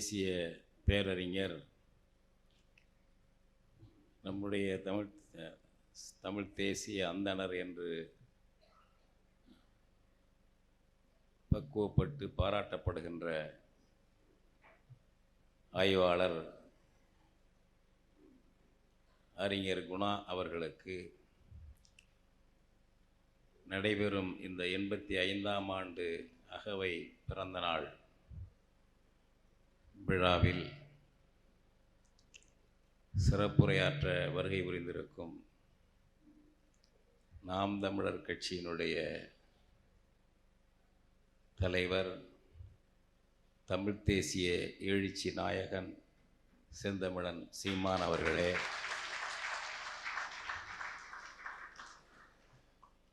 பேசிய தேசிய பேரறிஞர் நம்முடைய தமிழ் தமிழ் தேசிய அந்தணர் என்று பக்குவப்பட்டு பாராட்டப்படுகின்ற ஆய்வாளர் அறிஞர் குணா அவர்களுக்கு நடைபெறும் இந்த எண்பத்தி ஐந்தாம் ஆண்டு அகவை பிறந்த நாள் விழாவில் சிறப்புரையாற்ற வருகை புரிந்திருக்கும் நாம் தமிழர் கட்சியினுடைய தலைவர் தமிழ் தேசிய எழுச்சி நாயகன் செந்தமிழன் சீமான் அவர்களே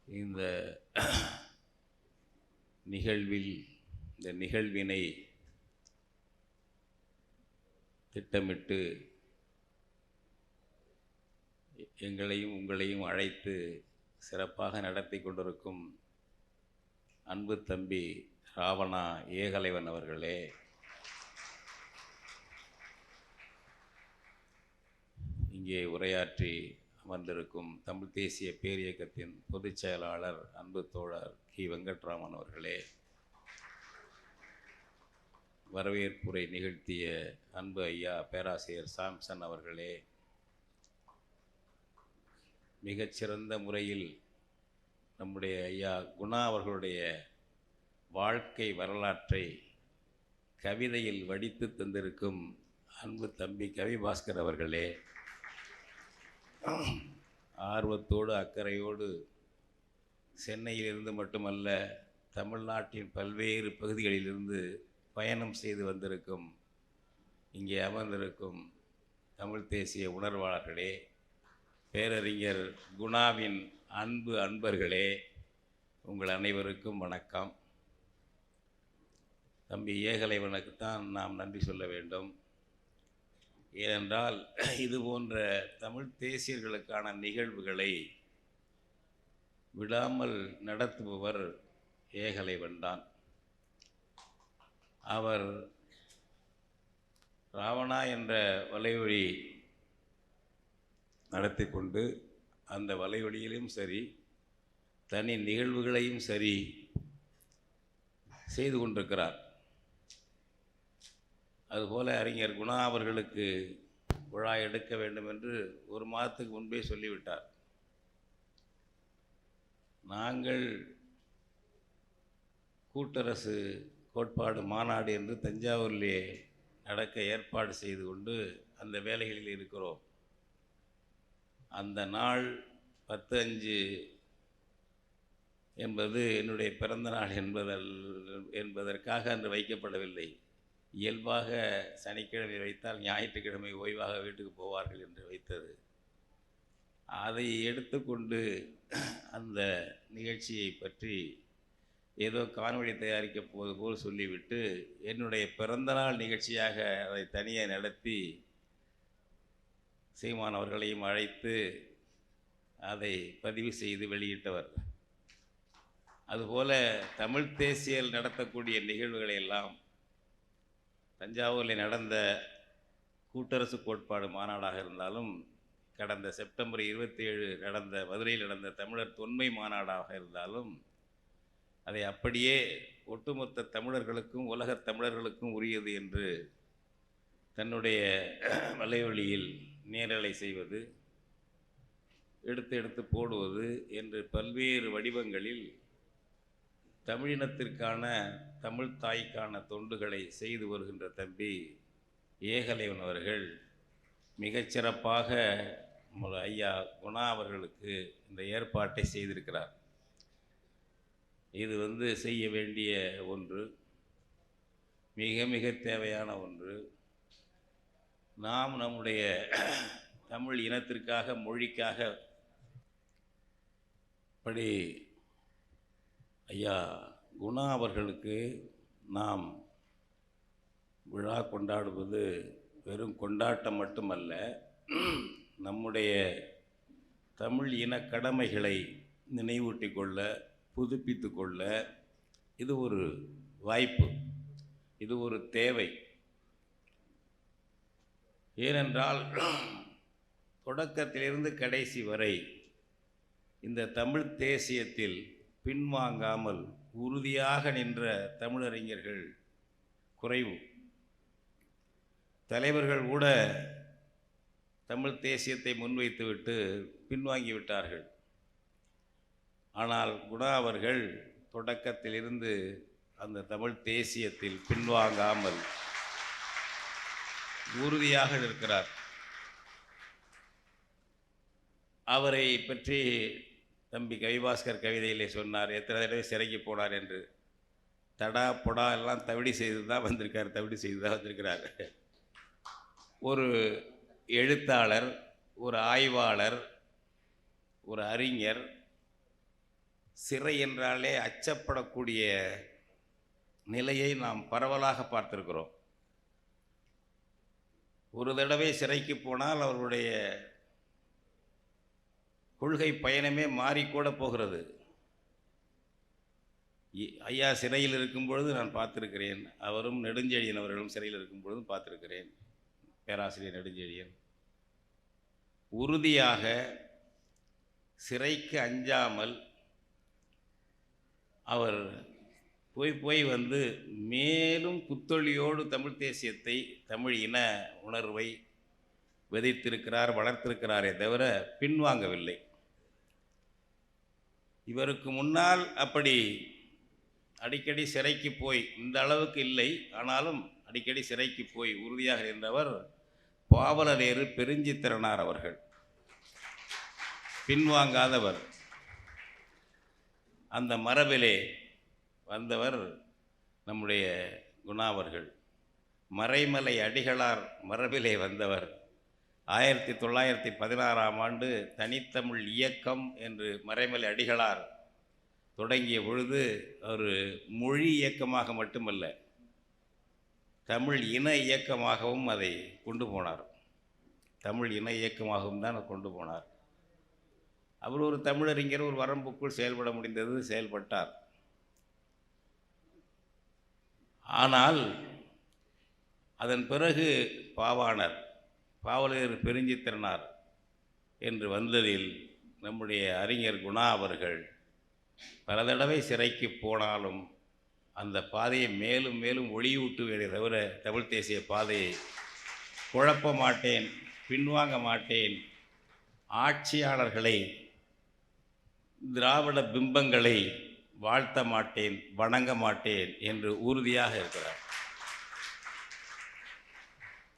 இந்த நிகழ்வில் இந்த நிகழ்வினை திட்டமிட்டு எங்களையும் உங்களையும் அழைத்து சிறப்பாக நடத்தி கொண்டிருக்கும் அன்பு தம்பி ராவணா ஏகலைவன் அவர்களே இங்கே உரையாற்றி அமர்ந்திருக்கும் தமிழ் தேசிய பேரியக்கத்தின் பொதுச் செயலாளர் அன்பு தோழர் கி. வெங்கட்ராமன் அவர்களே. வரவேற்புரை நிகழ்த்திய அன்பு ஐயா பேராசிரியர் சாம்சன் அவர்களே மிகச்சிறந்த முறையில் நம்முடைய ஐயா குணா அவர்களுடைய வாழ்க்கை வரலாற்றை கவிதையில் வடித்து தந்திருக்கும் அன்பு தம்பி கவிபாஸ்கர் அவர்களே ஆர்வத்தோடு அக்கறையோடு சென்னையிலிருந்து மட்டுமல்ல தமிழ்நாட்டின் பல்வேறு பகுதிகளிலிருந்து பயணம் செய்து வந்திருக்கும் இங்கே அமர்ந்திருக்கும் தமிழ் தேசிய உணர்வாளர்களே பேரறிஞர் குணாவின் அன்பு அன்பர்களே உங்கள் அனைவருக்கும் வணக்கம். தம்பி ஏகலைவனுக்குத்தான் நாம் நன்றி சொல்ல வேண்டும். ஏனென்றால் இது போன்ற தமிழ் தேசியர்களுக்கான நிகழ்வுகளை விடாமல் நடத்துபவர் ஏகலைவன் தான் அவர் ராவணா என்ற வலைவழி நடத்தி கொண்டு அந்த வலைவழியிலும் சரி தனி நிகழ்வுகளையும் சரி செய்து கொண்டிருக்கிறார். அதுபோல அறிஞர் குணா அவர்களுக்கு விழா எடுக்க வேண்டும் என்று ஒரு மாதத்துக்கு முன்பே சொல்லிவிட்டார். நாங்கள் கூட்டரசு கோட்பாடு மாநாடு என்று தஞ்சாவூரிலே நடக்க ஏற்பாடு செய்து கொண்டு அந்த வேலைகளில் இருக்கிறோம். அந்த நாள் பத்து அஞ்சு என்பது என்னுடைய பிறந்த நாள் என்பதல் என்பதற்காக அன்று வைக்கப்படவில்லை. இயல்பாக சனிக்கிழமை வைத்தால் ஞாயிற்றுக்கிழமை ஓய்வாக வீட்டுக்கு போவார்கள் என்று வைத்தது. அதை எடுத்துக்கொண்டு அந்த நிகழ்ச்சியை பற்றி ஏதோ காணொளி தயாரிக்க போவது போல் சொல்லிவிட்டு என்னுடைய பிறந்தநாள் நிகழ்ச்சியாக அதை தனியாக நடத்தி சீமான் அவர்களையும் அழைத்து அதை பதிவு செய்து வெளியிட்டவர். அதுபோல தமிழ் தேசியல் நடத்தக்கூடிய நிகழ்வுகளை எல்லாம் தஞ்சாவூரில் நடந்த கூட்டரசு கோட்பாடு மாநாடாக இருந்தாலும் கடந்த செப்டம்பர் இருபத்தி ஏழு நடந்த மதுரையில் நடந்த தமிழர் தொன்மை மாநாடாக இருந்தாலும் அதை அப்படியே ஒட்டுமொத்த தமிழர்களுக்கும் உலகத் தமிழர்களுக்கும் உரியது என்று தன்னுடைய வலைவழியில் நேரலை செய்வது எடுத்து எடுத்து போடுவது என்று பல்வேறு வடிவங்களில் தமிழினத்திற்கான தமிழ் தாய்க்கான தொண்டுகளை செய்து வருகின்ற தம்பி ஏகலைவன் அவர்கள் மிகச்சிறப்பாக ஐயா குணா அவர்களுக்கு இந்த ஏற்பாட்டை செய்திருக்கிறார். இது வந்து செய்ய வேண்டிய ஒன்று மிக மிக தேவையான ஒன்று. நாம் நம்முடைய தமிழ் இனத்திற்காக மொழிக்காக படி ஐயா குணா அவர்களுக்கு நாம் விழா கொண்டாடுவது வெறும் கொண்டாட்டம் மட்டுமல்ல நம்முடைய தமிழ் இன கடமைகளை நினைவூட்டிக் கொள்ள புதுப்பித்து கொள்ள இது ஒரு வாய்ப்பு இது ஒரு தேவை. ஏனென்றால் தொடக்கத்திலிருந்து கடைசி வரை இந்த தமிழ் தேசியத்தில் பின்வாங்காமல் உறுதியாக நின்ற தமிழறிஞர்கள் குறைவு. தலைவர்கள் கூட தமிழ் தேசியத்தை முன்வைத்துவிட்டு பின்வாங்கி விட்டார்கள் ஆனால் குணா அவர்கள் தொடக்கத்திலிருந்து அந்த தமிழ் தேசியத்தில் பின்வாங்காமல் உறுதியாக இருக்கிறார். அவரை பற்றி தம்பி கவிபாஸ்கர் கவிதையிலே சொன்னார் எத்தனை தடவை சிறைக்கு போனார் என்று. தடா பொடா எல்லாம் தவிடி செய்து தான் வந்திருக்கார் தவிடி செய்து தான் வந்திருக்கிறார். ஒரு எழுத்தாளர் ஒரு ஆய்வாளர் ஒரு அறிஞர் சிறை என்றாலே அச்சப்படக்கூடிய நிலையை நாம் பரவலாக பார்த்திருக்கிறோம். ஒரு தடவை சிறைக்கு போனால் அவருடைய கொள்கை பயணமே மாறிக்கூட போகிறது. ஐயா சிறையில் இருக்கும் பொழுது நான் பார்த்திருக்கிறேன். அவரும் நெடுஞ்செழியன் அவர்களும் சிறையில் இருக்கும் பொழுதும் பார்த்துருக்கிறேன். பேராசிரியர் நெடுஞ்செழியன். உறுதியாக சிறைக்கு அஞ்சாமல் அவர் போய் போய் வந்து மேலும் புத்தொழியோடு தமிழ் தேசியத்தை தமிழ் இன உணர்வை விதைத்திருக்கிறார் வளர்த்திருக்கிறாரே தவிர பின்வாங்கவில்லை. இவருக்கு முன்னால் அப்படி அடிக்கடி சிறைக்கு போய் இந்த அளவுக்கு இல்லை. ஆனாலும் அடிக்கடி சிறைக்கு போய் உறுதியாக இருந்தவர் பாவலரேறு பெருஞ்சித்திரனார் அவர்கள். பின்வாங்காதவர். அந்த மரபிலே வந்தவர் நம்முடைய குணாவர்கள். மறைமலை அடிகளார் மரபிலே வந்தவர். ஆயிரத்தி தொள்ளாயிரத்தி பதினாறாம் ஆண்டு தனித்தமிழ் இயக்கம் என்று மறைமலை அடிகளார் தொடங்கிய பொழுது ஒரு மொழி இயக்கமாக மட்டுமல்ல தமிழ் இன இயக்கமாகவும் அதை கொண்டு போனார். தமிழ் இன இயக்கமாகவும் தான் கொண்டு போனார். அவர் ஒரு தமிழறிஞர் ஒரு வரம்புக்குள் செயல்பட முடிந்தது செயல்பட்டார். ஆனால் அதன் பிறகு பாவாணர் பாவலர் பெருஞ்சித்திரனார் என்று வந்ததில் நம்முடைய அறிஞர் குணா அவர்கள் பல தடவை சிறைக்கு போனாலும் அந்த பாதையை மேலும் மேலும் ஒளியூட்டுவதை தவிர தமிழ் தேசிய பாதையை குழப்ப மாட்டேன் பின்வாங்க மாட்டேன். ஆட்சியாளர்களை திராவிட பிம்பங்களை வாழ்த்த மாட்டேன் வணங்க மாட்டேன் என்று உறுதியாக இருக்கிறார்.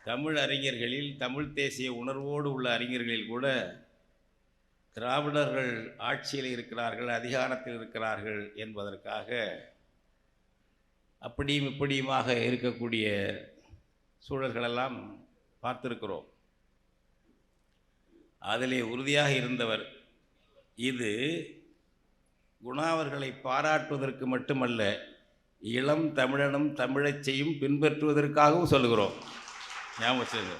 தமிழ் அறிஞர்களில் தமிழ் தேசிய உணர்வோடு உள்ள அறிஞர்களில் கூட திராவிடர்கள் ஆட்சியில் இருக்கிறார்கள் அதிகாரத்தில் இருக்கிறார்கள் என்பதற்காக அப்படியும் இப்படியுமாக இருக்கக்கூடிய சூழல்களெல்லாம் பார்த்திருக்கிறோம். அதிலே உறுதியாக இருந்தவர் இது குணாவர்களை பாராட்டுவதற்கு மட்டுமல்ல இளம் தமிழனும் தமிழச்சையும் பின்பற்றுவதற்காகவும் சொல்லுகிறோம். ஞாபகம்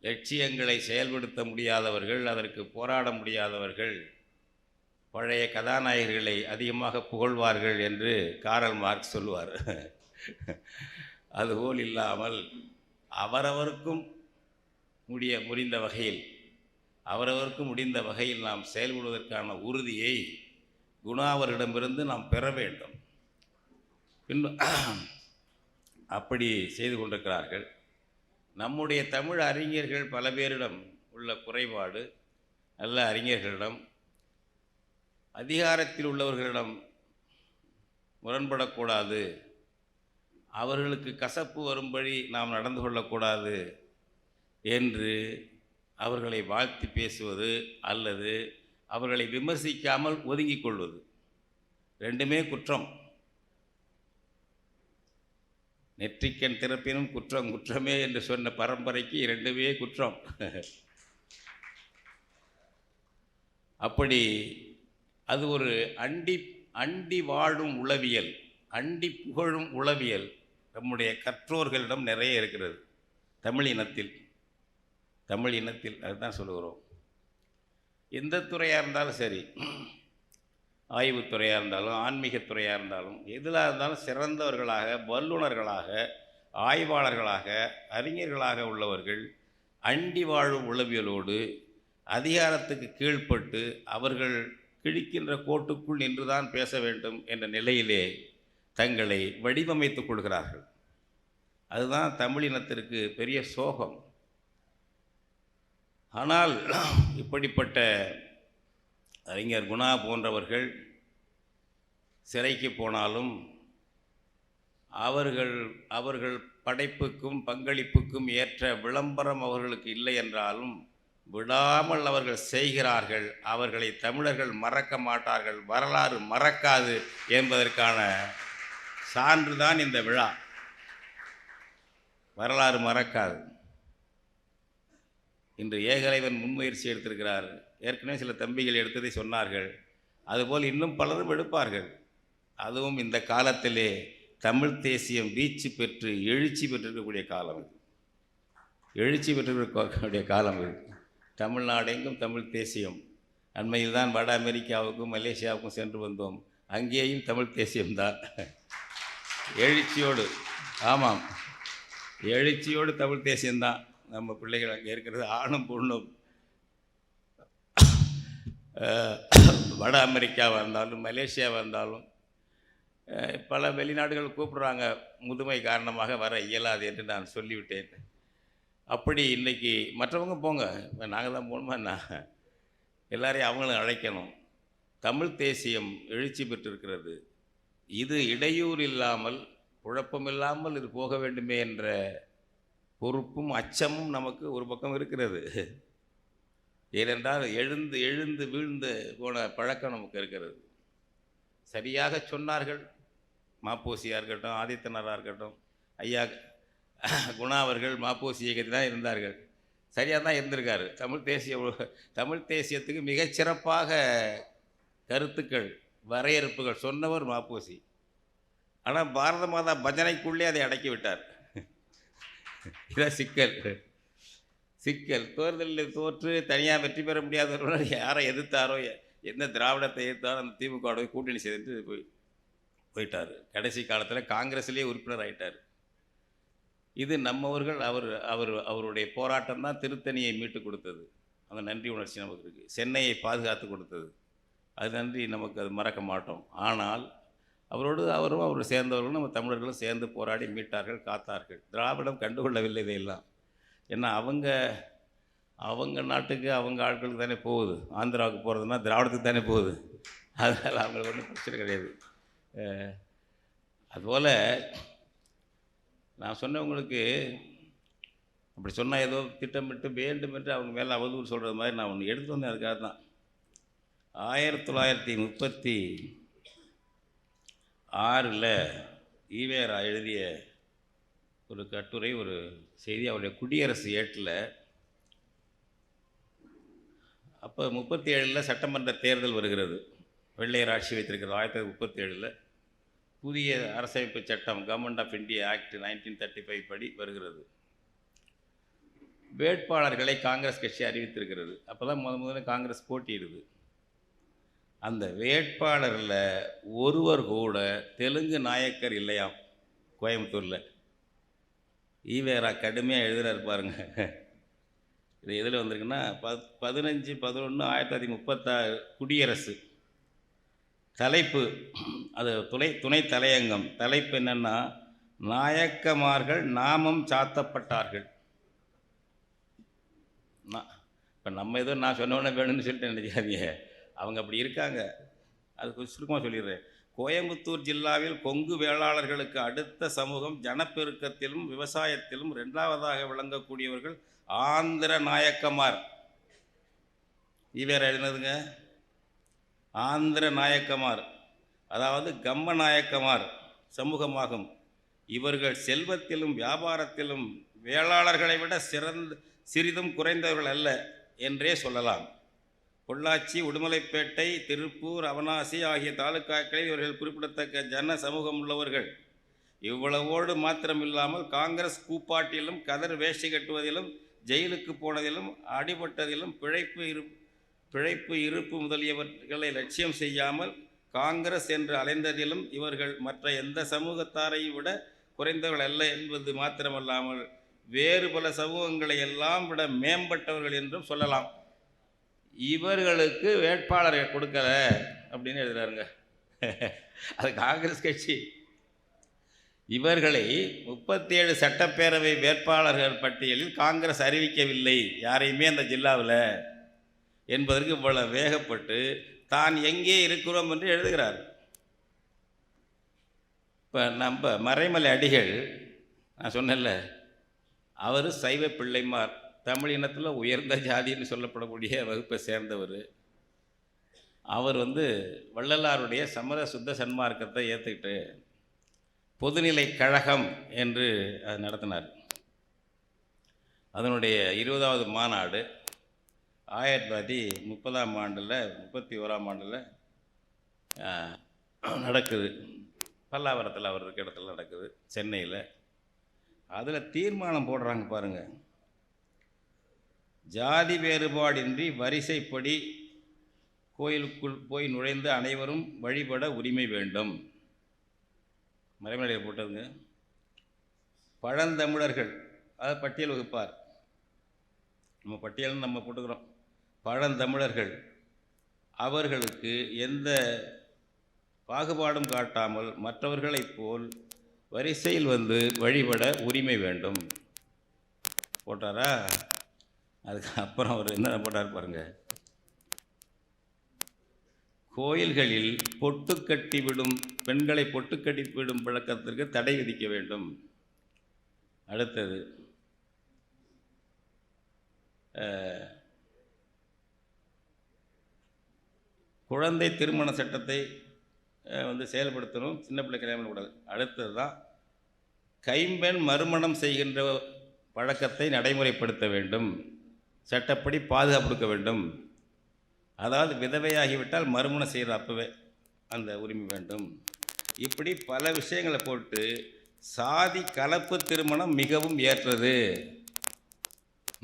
லட்சியங்களை செயல்படுத்த முடியாதவர்கள் அதற்கு போராட முடியாதவர்கள் பழைய கதாநாயகர்களை அதிகமாக புகழ்வார்கள் என்று காரல் மார்க் சொல்வார் அதுபோல் இல்லாமல் அவரவருக்கும் முடிய முடிந்த வகையில் அவரவருக்கு முடிந்த வகையில் நாம் செயல்படுவதற்கான உறுதியை குணாவரிடமிருந்து நாம் பெற வேண்டும். பின்பு அப்படி செய்து கொண்டிருக்கிறார்கள். நம்முடைய தமிழ் அறிஞர்கள் பல பேரிடம் உள்ள குறைபாடு நல்ல அறிஞர்களிடம் அதிகாரத்தில் உள்ளவர்களிடம் முரண்படக்கூடாது. அவர்களுக்கு கசப்பு வரும்படி நாம் நடந்து கொள்ளக்கூடாது. என்று அவர்களை வாழ்த்தி பேசுவது அல்லது அவர்களை விமர்சிக்காமல் ஒதுங்கிக் கொள்வது ரெண்டுமே குற்றம். நெற்றிக்கண் திறப்பினும் குற்றம் குற்றமே என்று சொன்ன பரம்பரைக்கு இரண்டுமே குற்றம். அப்படி அது ஒரு அண்டி அண்டி வாழும் உளவியல் அண்டி புகழும் உளவியல் நம்முடைய கற்றோர்களிடம் நிறைய இருக்கிறது தமிழ் இனத்தில் தமிழ் இனத்தில் அதுதான் சொல்லுகிறோம். எந்த துறையாக இருந்தாலும் சரி ஆய்வுத்துறையாக இருந்தாலும் ஆன்மீகத்துறையாக இருந்தாலும் எதிலாக இருந்தாலும் சிறந்தவர்களாக வல்லுநர்களாக ஆய்வாளர்களாக அறிஞர்களாக உள்ளவர்கள் அண்டி வாழும் உளவியலோடு அதிகாரத்துக்கு கீழ்ப்பட்டு அவர்கள் கிழிக்கின்ற கோட்டுக்குள் நின்றுதான் பேச வேண்டும் என்ற நிலையிலே தங்களை வடிவமைத்துக் கொள்கிறார்கள். அதுதான் தமிழினத்திற்கு பெரிய சோகம். ஆனால் இப்படிப்பட்ட அறிஞர் குணா போன்றவர்கள் சிறைக்கு போனாலும் அவர்கள் அவர்கள் படைப்புக்கும் பங்களிப்புக்கும் ஏற்ற விளம்பரம் அவர்களுக்கு இல்லை என்றாலும் விடாமல் அவர்கள் செய்கிறார்கள். அவர்களை தமிழர்கள் மறக்க மாட்டார்கள். வரலாறு மறக்காது என்பதற்கான சான்றுதான் இந்த விழா. வரலாறு மறக்காது. இன்று ஏகலைவன் முன்முயற்சி எடுத்திருக்கிறார். ஏற்கனவே சில தம்பிகள் எடுத்ததை சொன்னார்கள். அதுபோல் இன்னும் பலரும் எடுப்பார்கள். அதுவும் இந்த காலத்திலே தமிழ் தேசியம் வீச்சு பெற்று எழுச்சி பெற்றிருக்கக்கூடிய காலம் இது. எழுச்சி பெற்றிருக்கக்கூடிய காலம் இது. தமிழ்நாடெங்கும் தமிழ் தேசியம். அண்மையில் தான் வட அமெரிக்காவுக்கும் மலேசியாவுக்கும் சென்று வந்தோம். அங்கேயும் தமிழ் தேசியம்தான் எழுச்சியோடு ஆமாம். எழுச்சியோடு தமிழ் தேசியம்தான். நம்ம பிள்ளைகள் அங்கே இருக்கிறது ஆணும் பொண்ணும். வட அமெரிக்காவாக இருந்தாலும் மலேசியாவாக இருந்தாலும் பல வெளிநாடுகள் கூப்பிட்றாங்க முதுமை காரணமாக வர இயலாது என்று நான் சொல்லிவிட்டேன். அப்படி இன்றைக்கி மற்றவங்க போங்க இப்போ நாங்கள் தான் போகணுமா என்ன எல்லாரையும் அவங்களும் அழைக்கணும். தமிழ் தேசியம் எழுச்சி பெற்றிருக்கிறது. இது இடையூறு இல்லாமல் குழப்பமில்லாமல் இது போக வேண்டுமே என்ற பொறுப்பும் அச்சமும் நமக்கு ஒரு பக்கம் இருக்கிறது. ஏனென்றால் எழுந்து எழுந்து வீழ்ந்து போன பழக்கம் நமக்கு இருக்கிறது. சரியாக சொன்னார்கள். மாப்போசியாக இருக்கட்டும் ஆதித்தனராக இருக்கட்டும் ஐயா குணா அவர்கள் மாப்போசி இயக்கத்தில் தான் இருந்தார்கள். சரியாக தான் இருந்திருக்காரு. தமிழ் தேசிய தமிழ் தேசியத்துக்கு மிகச்சிறப்பாக கருத்துக்கள் வரையறுப்புகள் சொன்னவர் மாப்போசி. ஆனால் பாரத மாதா பஜனைக்குள்ளே அதை அடக்கிவிட்டார் இதான் சிக்கல். சிக்கல். தேர்தலில் தோற்று தனியாக வெற்றி பெற முடியாதவர்கள் யாரை எதிர்த்தாரோ எந்த திராவிடத்தை எதிர்த்தாரோ அந்த திமுகவோட கூட்டணி செய்துட்டு போய் போயிட்டார். கடைசி காலத்தில் காங்கிரஸ்லேயே உறுப்பினர் ஆயிட்டார். இது நம்மவர்கள் அவர் அவர் அவருடைய போராட்டம் தான் திருத்தணியை மீட்டு கொடுத்தது. அந்த நன்றி உணர்ச்சி நமக்கு இருக்குது சென்னையை பாதுகாத்து கொடுத்தது. அது நன்றி நமக்கு அது மறக்க மாட்டோம். ஆனால் அவரோடு அவரும் அவர் சேர்ந்தவர்களும் நம்ம தமிழர்களும் சேர்ந்து போராடி மீட்டார்கள் காத்தார்கள். திராவிடம் கண்டுகொள்ளவில்லை இதையெல்லாம் ஏன்னா அவங்க அவங்க நாட்டுக்கு அவங்க ஆட்களுக்கு தானே போகுது. ஆந்திராவுக்கு போகிறதுனா திராவிடத்துக்கு தானே போகுது. அதனால் அவங்களுக்கு ஒன்றும் பிரச்சனை கிடையாது. அதுபோல் நான் சொன்னவங்களுக்கு அப்படி சொன்னால் ஏதோ திட்டமிட்டு வேண்டும் என்று அவங்க மேலே அவதூறு சொல்கிறது மாதிரி நான் ஒன்று எடுத்து வந்தேன் அதுக்காக தான் ஆயிரத்தி தொள்ளாயிரத்தி முப்பத்தி ஆறில் ஈவேரா எழுதிய ஒரு கட்டுரை ஒரு செய்தி அவருடைய குடியரசு ஏட்டில். அப்போ முப்பத்தி ஏழில் சட்டமன்ற தேர்தல் வருகிறது. வெள்ளையர் ஆட்சி வைத்திருக்கிறது. ஆயிரத்தி தொள்ளாயிரத்தி முப்பத்தி ஏழில் புதிய அரசமைப்பு சட்டம் government of India act nineteen thirty five படி வருகிறது. வேட்பாளர்களை காங்கிரஸ் கட்சி அறிவித்திருக்கிறது. அப்போ தான் முத முதல்ல காங்கிரஸ் போட்டியிடுது. அந்த வேட்பாளரில் ஒருவர் கூட தெலுங்கு நாயக்கர் இல்லையாம் கோயம்புத்தூரில். ஈவேரா கடுமையாக எழுதுகிறார் பாருங்க. இது எதில் வந்திருக்குன்னா பத் பதினஞ்சு பதினொன்று ஆயிரத்தி தொள்ளாயிரத்தி முப்பத்தாறு குடியரசு. தலைப்பு அது துணை துணை தலையங்கம். தலைப்பு என்னென்னா நாயக்கமார்கள் நாமம் சாத்தப்பட்டார்கள். நான் இப்போ நம்ம ஏதோ நான் சொன்னோன்னே வேணும்னு சொல்லிட்டு நினைக்காதீங்க. அவங்க அப்படி இருக்காங்க. அது கொஞ்சம் சுருக்கமாக சொல்லிடுறேன். கோயம்புத்தூர் ஜில்லாவில் கொங்கு வேளாளர்களுக்கு அடுத்த சமூகம் ஜனப்பெருக்கத்திலும் விவசாயத்திலும் ரெண்டாவதாக விளங்கக்கூடியவர்கள் ஆந்திர நாயக்கமார். இவர் என்னதுங்க ஆந்திர நாயக்கமார். அதாவது கம்ம நாயக்கமார் சமூகமாகும். இவர்கள் செல்வத்திலும் வியாபாரத்திலும் வேளாளர்களை விட சிறந்த சிறிதும் குறைந்தவர்கள் அல்ல என்றே சொல்லலாம். பொள்ளாச்சி உடுமலைப்பேட்டை திருப்பூர் அவனாசி ஆகிய தாலுக்காக்களில் இவர்கள் குறிப்பிடத்தக்க ஜன சமூகம் உள்ளவர்கள். இவ்வளவோடு மாத்திரமில்லாமல் காங்கிரஸ் கூப்பாட்டிலும் கதர் வேஷ்டி கட்டுவதிலும் ஜெயிலுக்கு போனதிலும் அடிபட்டதிலும் பிழைப்பு இரு பிழைப்பு இருப்பு முதலியவர்களை லட்சியம் செய்யாமல் காங்கிரஸ் என்று அலைந்ததிலும் இவர்கள் மற்ற எந்த சமூகத்தாரையும் விட குறைந்தவர்கள் அல்ல என்பது மாத்திரமல்லாமல் வேறு பல சமூகங்களை எல்லாம் விட மேம்பட்டவர்கள் என்றும் சொல்லலாம். இவர்களுக்கு வேட்பாளரை கொடுக்கல அப்படின்னு எழுதுறாருங்க. அது காங்கிரஸ் கட்சி. இவர்களை முப்பத்தேழு சட்டப்பேரவை வேட்பாளர்கள் பட்டியலில் காங்கிரஸ் அறிவிக்கவில்லை. யாரையுமே அந்த ஜில்லாவில் என்பதற்கு இவ்வளவு வேகப்பட்டு தான் எங்கே இருக்கிறோம் என்று எழுதுகிறார். இப்போ நம்ம மறைமலை அடிகள் நான் சொன்னேன்ல அவர் சைவ பிள்ளைமார். தமிழ் இனத்தில் உயர்ந்த ஜாதின்னு சொல்லப்படக்கூடிய வகுப்பை சேர்ந்தவர். அவர் வந்து வள்ளலாருடைய சமர சுத்த சன்மார்க்கத்தை ஏற்றுக்கிட்டு பொதுநிலை கழகம் என்று அது நடத்தினார். அதனுடைய இருபதாவது மாநாடு ஆயிரத்தி தொள்ளாயிரத்தி முப்பதாம் ஆண்டில் முப்பத்தி ஓராம் ஆண்டில் நடக்குது. பல்லாவரத்தில் அவர் இருக்க இடத்துல நடக்குது சென்னையில். அதில் தீர்மானம் போடுறாங்க பாருங்கள் ஜாதி வேறுபாடின்றி வரிசைப்படி கோயிலுக்குள் போய் நுழைந்து அனைவரும் வழிபட உரிமை வேண்டும். மறைமலையில் போட்டதுங்க. பழந்தமிழர்கள் அதை பட்டியல் வகுப்பார். நம்ம பட்டியல்னு நம்ம போட்டுக்கிறோம். பழந்தமிழர்கள் அவர்களுக்கு எந்த பாகுபாடும் காட்டாமல் மற்றவர்களைப் போல் வரிசையில் வந்து வழிபட உரிமை வேண்டும். போட்டாரா? அதுக்கப்புறம் அவர் என்ன போட்டார் பாருங்க. கோயில்களில் பொட்டு கட்டி விடும் பெண்களை பொட்டு கட்டி விடும் பழக்கத்திற்கு தடை விதிக்க வேண்டும். அடுத்தது குழந்தை திருமண சட்டத்தை வந்து செயல்படுத்தணும் சின்ன பிள்ளை கல்யாணம் கூடாது அடுத்தது தான் கைம்பெண் மறுமணம் செய்கின்ற பழக்கத்தை நடைமுறைப்படுத்த வேண்டும். சட்டப்படி பாதுகாப்பு கொடுக்க வேண்டும். அதாவது விதவையாகிவிட்டால் மறுமணம் செய்கிற அப்பவே அந்த உரிமை வேண்டும். இப்படி பல விஷயங்களை போட்டு சாதி கலப்பு திருமணம் மிகவும் ஏற்றது.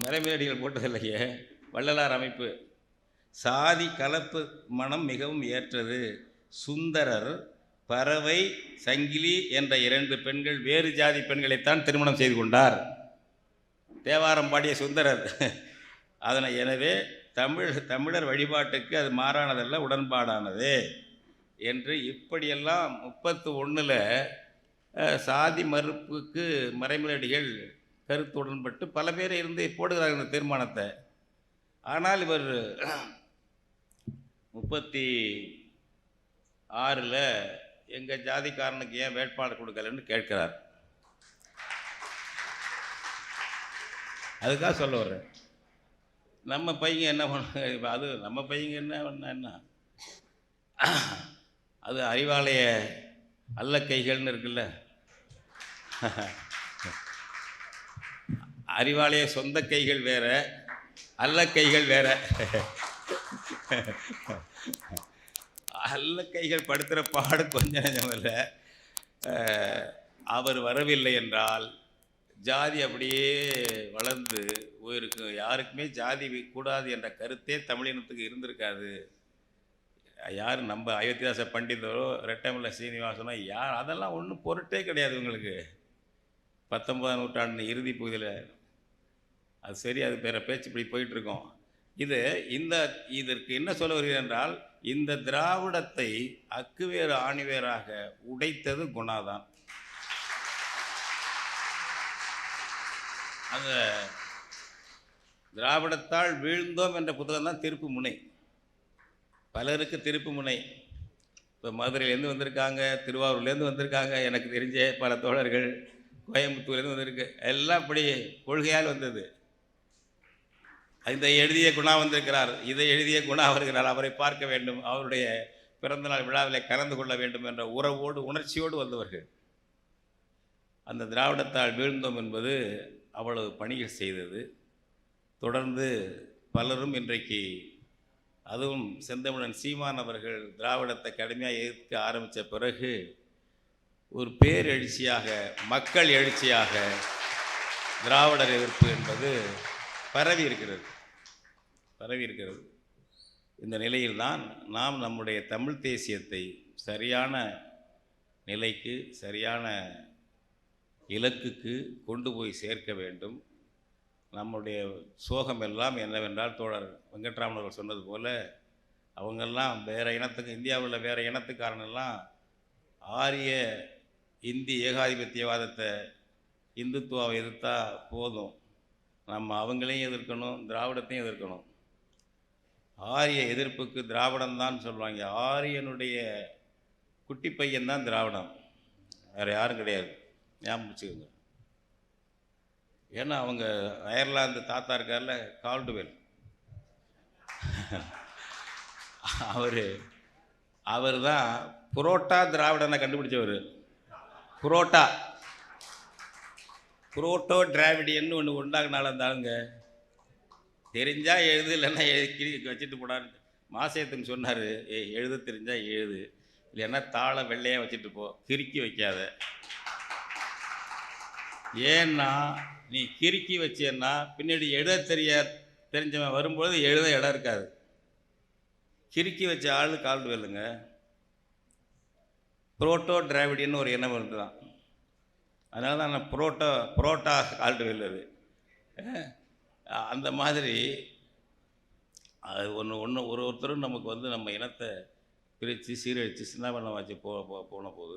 மறைமேடிகள் போட்டதில்லையே வள்ளலார் அமைப்பு. சாதி கலப்பு மனம் மிகவும் ஏற்றது. சுந்தரர் பறவை சங்கிலி என்ற இரண்டு பெண்கள் வேறு ஜாதி பெண்களைத்தான் திருமணம் செய்து கொண்டார். தேவாரம் பாடிய சுந்தரர் அதனை எனவே தமிழ் தமிழர் வழிபாட்டுக்கு அது மாறானதல்ல உடன்பாடானது. என்று இப்படியெல்லாம் முப்பத்து ஒன்றில் சாதி மறுப்புக்கு மறைமலடிகள் கருத்து உடன்பட்டு பல பேர் இருந்து போடுகிறார்கள் இந்த தீர்மானத்தை. ஆனால் இவர் முப்பத்தி ஆறில் எங்கள் ஜாதிக்காரனுக்கு ஏன் வேட்பாளர் கொடுக்கலன்னு கேட்கிறார். அதுக்காக சொல்ல வர்றேன். நம்ம பையங்க என்ன பண்ண இப்போ அது நம்ம பையங்க என்ன பண்ண என்ன? அது அறிவாலய அல்ல கைகள்னு இருக்குல்ல. அறிவாலய சொந்த கைகள் வேற அல்ல கைகள் வேற. அல்ல கைகள் படுத்துகிற பாடு கொஞ்சம் இல்லை. அவர் வரவில்லை என்றால் ஜாதி அப்படியே வளர்ந்து போயிருக்கு. யாருக்குமே ஜாதி கூடாது என்ற கருத்தே தமிழினத்துக்கு இருந்திருக்காது. யார் நம்ம அயோத்திதாச பண்டிதரோ ரெட்டமல்ல சீனிவாசனோ யார் அதெல்லாம் ஒன்றும் பொருட்டே கிடையாது உங்களுக்கு பத்தொன்பதாம் நூற்றாண்டு இறுதி பகுதியில் அது சரி அது பேர பேச்சு இப்படி போயிட்டுருக்கோம். இது இந்த இதற்கு என்ன சொல்ல வருகிறேன் என்றால் இந்த திராவிடத்தை அக்குவேறு ஆணிவேராக உடைத்தது குணாதான். அந்த திராவிடத்தால் வீழ்ந்தோம் என்ற புத்தகம் தான் திருப்பு முனை. பலருக்கு திருப்பு முனை. இப்போ மதுரையிலேருந்து வந்திருக்காங்க திருவாரூர்லேருந்து வந்திருக்காங்க எனக்கு தெரிஞ்ச பல தோழர்கள் கோயம்புத்தூர்லேருந்து வந்திருக்கு. எல்லாம் இப்படி கொள்கையால் வந்தது. இதை எழுதிய குணா வந்திருக்கிறார் இதை எழுதிய குணா வருகிறார் அவரை பார்க்க வேண்டும். அவருடைய பிறந்தநாள் விழாவில் கலந்து கொள்ள வேண்டும் என்ற உறவோடு உணர்ச்சியோடு வந்தவர்கள். அந்த திராவிடத்தால் வீழ்ந்தோம் என்பது அவ்வளவு பணிகள் செய்தது. தொடர்ந்து பலரும் இன்றைக்கு அதுவும் செந்தமிழன் சீமான் அவர்கள் திராவிடத்தை கடுமையாக எதிர்க்க ஆரம்பித்த பிறகு ஒரு பேரெழுச்சியாக மக்கள் எழுச்சியாக திராவிடர் எதிர்ப்பு என்பது பரவி இருக்கிறது. பரவி இருக்கிறது. இந்த நிலையில்தான் நாம் நம்முடைய தமிழ் தேசியத்தை சரியான நிலைக்கு சரியான இலக்குக்கு கொண்டு போய் சேர்க்க வேண்டும். நம்முடைய சோகம் எல்லாம் என்னவென்றால் தோழர் வெங்கட்ராமன் அவர்கள் சொன்னது போல் அவங்கெல்லாம் வேறு இனத்துக்கு இந்தியாவில் வேறு இனத்துக்காரனெல்லாம் ஆரிய இந்தி ஏகாதிபத்தியவாதத்தை இந்துத்துவாவை எதிர்த்தால் போதும். நம்ம அவங்களையும் எதிர்க்கணும் திராவிடத்தையும் எதிர்க்கணும். ஆரிய எதிர்ப்புக்கு திராவிடம் தான் சொல்லுவாங்க. ஆரியனுடைய குட்டி பையன் தான் திராவிடம். வேறு யாரும் கிடையாது. ஞாபகம் வச்சுக்கோங்க. ஏன்னா அவங்க அயர்லாந்து தாத்தா இருக்கார்ல கால்டுவெல். அவர் அவர் தான் புரோட்டா திராவிடனை கண்டுபிடிச்சவர். புரோட்டா. புரோட்டோ டிராவிடியன்னு ஒன்று உண்டாக்குனால இருந்தாலுங்க தெரிஞ்சால் எழுது இல்லைன்னா எழுதி வச்சுட்டு போனார். மாசேத்துக்கு சொன்னார் ஏய் எழுத தெரிஞ்சால் எழுது. இல்லைன்னா தாளை வெள்ளையாக வச்சுட்டு போ கிறுக்கி வைக்காத. ஏன்னா நீ கிறுக்கி வச்சேன்னா பின்னாடி எழுத தெரிய தெரிஞ்சவன் வரும்பொழுது எழுத இடம் இருக்காது. கிறுக்கி வச்ச ஆள் கால் வெல்லுங்க புரோட்டோ டிராவிடின்னு ஒரு இனம் தான் அதனால தான் நான் புரோட்டோ புரோட்டா கால்டு வெல்லது அந்த மாதிரி அது ஒன்று ஒன்று ஒரு ஒருத்தரும் நமக்கு வந்து நம்ம இனத்தை பிரித்து சீரழித்து சின்னாபண்ணம் வச்சு போ- போன போது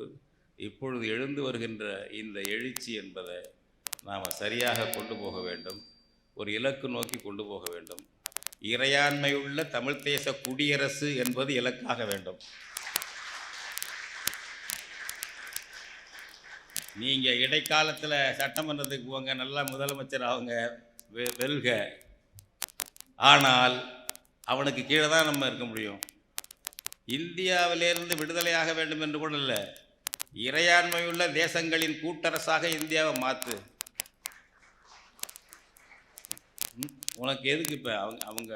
இப்பொழுது எழுந்து வருகின்ற இந்த எழுச்சி என்பதை நாம் சரியாக கொண்டு போக வேண்டும். ஒரு இலக்கு நோக்கி கொண்டு போக வேண்டும். இறையாண்மையுள்ள தமிழ் தேச குடியரசு என்பது இலக்காக வேண்டும். நீங்கள் இடைக்காலத்தில் சட்டமன்றத்துக்கு போங்க நல்லா முதலமைச்சர் அவங்க வெ- வெல்க. ஆனால் அவனுக்கு கீழே தான் நம்ம இருக்க முடியும். இந்தியாவிலேருந்து விடுதலையாக வேண்டும் என்று கூட இல்லை. இறையாண்மையுள்ள தேசங்களின் கூட்டரசாக இந்தியாவை மாற்று உனக்கு எதுக்கு இப்போ அவங்க அவங்க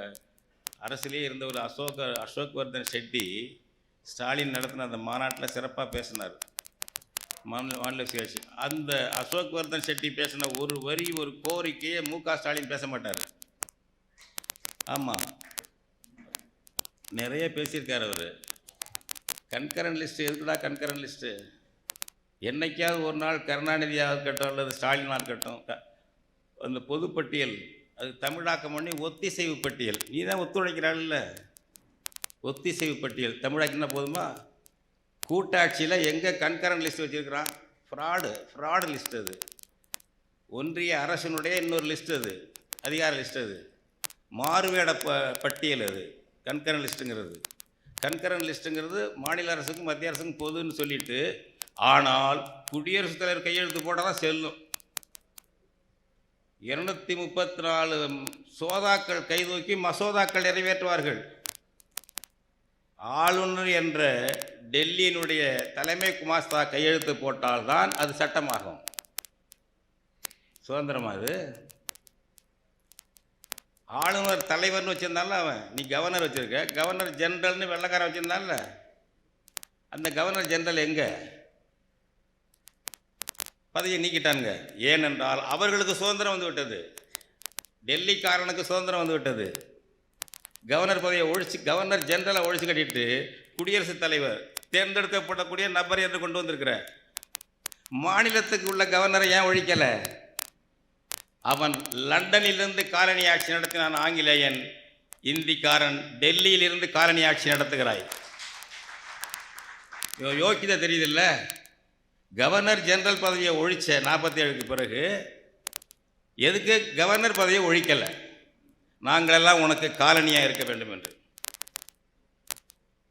அரசிலே இருந்த ஒரு அசோக அசோக் வர்தன் ஷெட்டி ஸ்டாலின் நடத்தின அந்த மாநாட்டில் சிறப்பாக பேசினார். மாநில மாநில சுயாட்சி அந்த அசோக் வர்தன் ஷெட்டி பேசின ஒரு வரி ஒரு கோரிக்கையை மு க ஸ்டாலின் பேச மாட்டார். ஆமாம் நிறைய பேசியிருக்கார் அவர். கண்கரன் லிஸ்ட்டு எதுக்குடா கண்கரன் லிஸ்ட்டு? என்னைக்காவது ஒரு நாள் கருணாநிதியாக இருக்கட்டும் அல்லது ஸ்டாலினாக இருக்கட்டும் அந்த பொதுப்பட்டியல் அது தமிழாக்கம் பண்ணி ஒத்திசைவு பட்டியல். நீ தான் ஒத்துழைக்கிறாள்ல. ஒத்திசைவு பட்டியல். தமிழாக்கினா போதுமா? கூட்டாட்சியில் எங்கே கண்கரன் லிஸ்ட் வச்சுருக்கிறான்? ஃப்ராடு ஃப்ராடு லிஸ்ட் அது. ஒன்றிய அரசினுடைய இன்னொரு லிஸ்ட் அது அதிகார லிஸ்ட் அது. மாறுவேட ப பட்டியல் அது கண்கரன் லிஸ்ட்டுங்கிறது. கண்கரன் லிஸ்ட்டுங்கிறது மாநில அரசுக்கும் மத்திய அரசுக்கும் பொதுன்னு சொல்லிட்டு ஆனால் குடியரசுத் தலைவர் கையெழுத்து போட்டால் தான் செல்லும். இருநூத்தி முப்பத்தி நாலு சோதாக்கள் கைதூக்கி மசோதாக்கள் நிறைவேற்றுவார்கள். ஆளுநர் என்ற டெல்லியினுடைய தலைமை குமாஸ்தா கையெழுத்து போட்டால்தான் அது சட்டமாகும். சுதந்திரமா அது ஆளுநர் தலைவர்னு வச்சிருந்தால அவன். நீ கவர்னர் வச்சிருக்க. கவர்னர் ஜெனரல்னு வெள்ளக்காரன் வச்சுருந்தான்ல. அந்த கவர்னர் ஜெனரல் எங்கே? பதவியை நீக்கிட்டானுங்க. ஏனென்றால் அவர்களுக்கு சுதந்திரம் வந்து விட்டது. டெல்லிக்காரனுக்கு சுதந்திரம் வந்து விட்டது. கவர்னர் பதவியை ஒழிச்சு கவர்னர் ஜெனரலை ஒழிச்சு கட்டிட்டு குடியரசுத் தலைவர் தேர்ந்தெடுக்கப்படக்கூடிய நபர் என்று கொண்டு வந்திருக்கிற மாநிலத்துக்கு உள்ள கவர்னரை ஏன் ஒழிக்கலை? அவன் லண்டனிலிருந்து காலனி ஆட்சி நடத்தினான் ஆங்கிலேயன். இந்திக்காரன் டெல்லியிலிருந்து காலனி ஆட்சி நடத்துகிறாய். யோ- யோக்கியதை தெரியுதில்ல? கவர்னர் ஜெனரல் பதவியை ஒழித்த நாற்பத்தி ஏழுக்கு பிறகு எதுக்கு கவர்னர் பதவியை ஒழிக்கலை? நாங்களெல்லாம் உனக்கு காலனியாக இருக்க வேண்டும் என்று.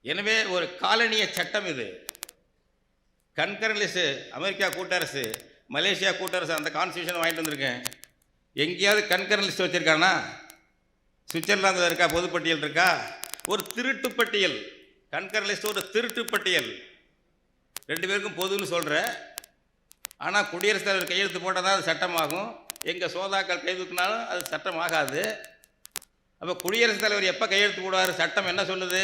எனவே ஒரு காலனிய சட்டம் இது. கன்கரன் அமெரிக்கா கூட்டரசு மலேசியா கூட்டரசு அந்த கான்ஸ்டியூஷன் வாங்கிட்டு வந்திருக்கேன். எங்கேயாவது கன்கரலிஸ்ட் வச்சுருக்கானா? சுவிட்சர்லாந்தில் இருக்கா? பொதுப்பட்டியல் இருக்கா? ஒரு திருட்டு பட்டியல் கன்கரன் ஒரு திருட்டு பட்டியல் ரெண்டு பேருக்கும் பொதுன்னு சொல்கிற ஆனால் குடியரசுத் தலைவர் கையெழுத்து போட்டால் தான் அது சட்டமாகும். எங்கள் சோதாக்கள் கைதுக்குனாலும் அது அது சட்டமாகாது. அப்போ குடியரசுத் தலைவர் எப்போ கையெழுத்து போடுவார்? சட்டம் என்ன சொல்லுது?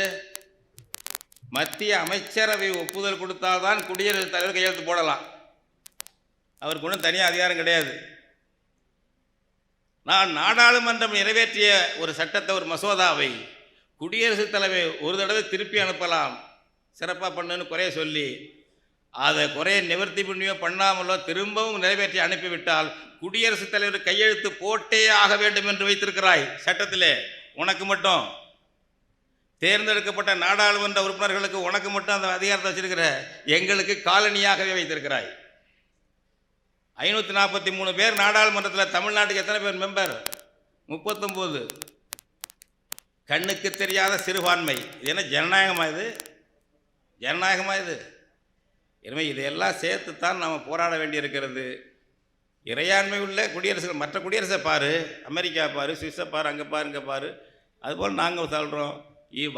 மத்திய அமைச்சரவை ஒப்புதல் கொடுத்தால்தான் குடியரசுத் தலைவர் கையெழுத்து போடலாம். அவருக்கு ஒன்றும் தனியாக அதிகாரம் கிடையாது. நான் நாடாளுமன்றம் நிறைவேற்றிய ஒரு சட்டத்தை ஒரு மசோதாவை குடியரசுத் தலைவர் ஒரு தடவை திருப்பி அனுப்பலாம். சிறப்பாக பண்ணுன்னு குறைய சொல்லி அதை குறைய நிவர்த்தி பண்ணியோ பண்ணாமலோ திரும்பவும் நிறைவேற்றி அனுப்பிவிட்டால் குடியரசுத் தலைவர் கையெழுத்து போட்டே ஆக வேண்டும் என்று வைத்திருக்கிறாய். சட்டத்திலே உனக்கு மட்டும். தேர்ந்தெடுக்கப்பட்ட நாடாளுமன்ற உறுப்பினர்களுக்கு உனக்கு மட்டும் அந்த அதிகாரத்தை வச்சிருக்கிற எங்களுக்கு காலனியாகவே வைத்திருக்கிறாய். ஐநூற்றி நாற்பத்தி மூணு பேர் நாடாளுமன்றத்தில் தமிழ்நாட்டுக்கு எத்தனை பேர் மெம்பர் முப்பத்தொம்போது. கண்ணுக்கு தெரியாத சிறுபான்மை. இது என்ன ஜனநாயகமா இது? ஜனநாயகமா இது? எனவே இதையெல்லாம் சேர்த்து தான் நாம் போராட வேண்டியிருக்கிறது. இறையாண்மை உள்ள குடியரசுகள் மற்ற குடியரசை பாரு அமெரிக்கா பாரு சுவிஸை பாரு அங்கே பாரு இங்கே பாரு. அதுபோல் நாங்கள் சொல்கிறோம்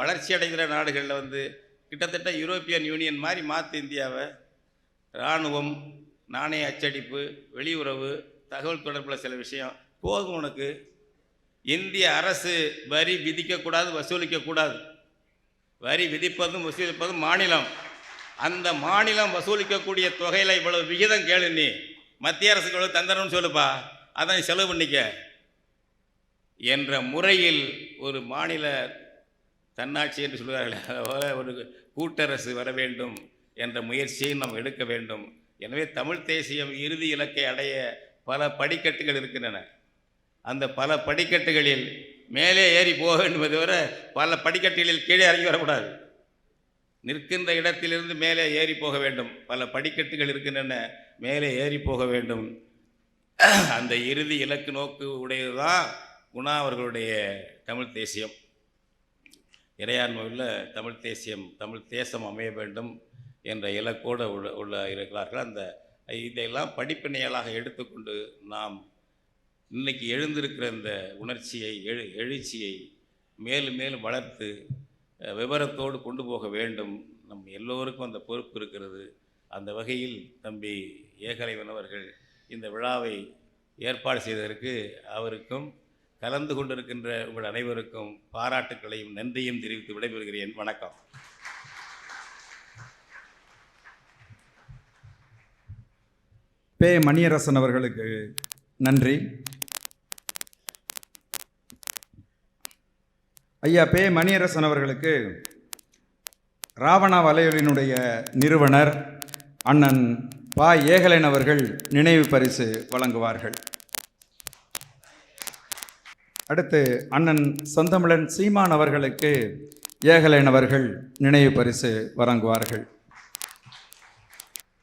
வளர்ச்சி அடைகிற நாடுகளில் வந்து கிட்டத்தட்ட யூரோப்பியன் யூனியன் மாதிரி மாற்று இந்தியாவை. இராணுவம் நாணய அச்சடிப்பு வெளியுறவு தகவல் தொடர்பில் சில விஷயம். போதும் உனக்கு. இந்திய அரசு வரி விதிக்கக்கூடாது வசூலிக்கக்கூடாது. வரி விதிப்பதும் வசூலிப்பதும் மாநிலம். அந்த மாநிலம் வசூலிக்கக்கூடிய தொகையில் இவ்வளவு விகிதம் கேளு நீ. மத்திய அரசுக்கு இவ்வளவு தந்தரம்னு சொல்லுப்பா. அதை செலவு பண்ணிக்க. என்ற முறையில் ஒரு மாநில தன்னாட்சி என்று சொல்கிறார்கள் ஒரு கூட்டரசு வர வேண்டும் என்ற முயற்சியை நாம் எடுக்க வேண்டும். எனவே தமிழ் தேசியம் இறுதி இலக்கை அடைய பல படிக்கட்டுகள் இருக்கின்றன. அந்த பல படிக்கட்டுகளில் மேலே ஏறி போக வேண்டும் தவிர பல படிக்கட்டுகளில் கீழே இறங்கி வரக்கூடாது. நிற்கின்ற இடத்திலிருந்து மேலே ஏறி போக வேண்டும். பல படிக்கட்டுகள் இருக்கின்றன மேலே ஏறி போக வேண்டும். அந்த இறுதி இலக்கு நோக்கு உடையதுதான் குணா அவர்களுடைய தமிழ் தேசியம். இறையாண்மையில் தமிழ் தேசியம் தமிழ் தேசம் அமைய வேண்டும் என்ற இலக்கோடு உள்ள உள்ள இருக்கிறார்கள். அந்த இதையெல்லாம் படிப்பினைகளாக எடுத்துக்கொண்டு நாம் இன்னைக்கு எழுந்திருக்கிற இந்த உணர்ச்சியை எழு எழுச்சியை மேலும் மேலும் வளர்த்து விவரத்தோடு கொண்டு போக வேண்டும். நம் எல்லோருக்கும் அந்த பொறுப்பு இருக்கிறது. அந்த வகையில் தம்பி ஏகலைவன் அவர்கள் இந்த விழாவை ஏற்பாடு செய்ததற்கு அவருக்கும் கலந்து கொண்டிருக்கின்ற உங்கள் அனைவருக்கும் பாராட்டுக்களையும் நன்றியும் தெரிவித்து விடைபெறுகிறேன். வணக்கம். பே மணியரசன் அவர்களுக்கு நன்றி. ஐயா பே மணியரசன் அவர்களுக்கு ராவணா வலையொலியினுடைய நிறுவனர் அண்ணன் பா ஏகலைன் அவர்கள் நினைவு பரிசு வழங்குவார்கள். அடுத்து அண்ணன் சொந்தமிழன் சீமான் அவர்களுக்கு ஏகலைன் அவர்கள் நினைவு பரிசு வழங்குவார்கள்.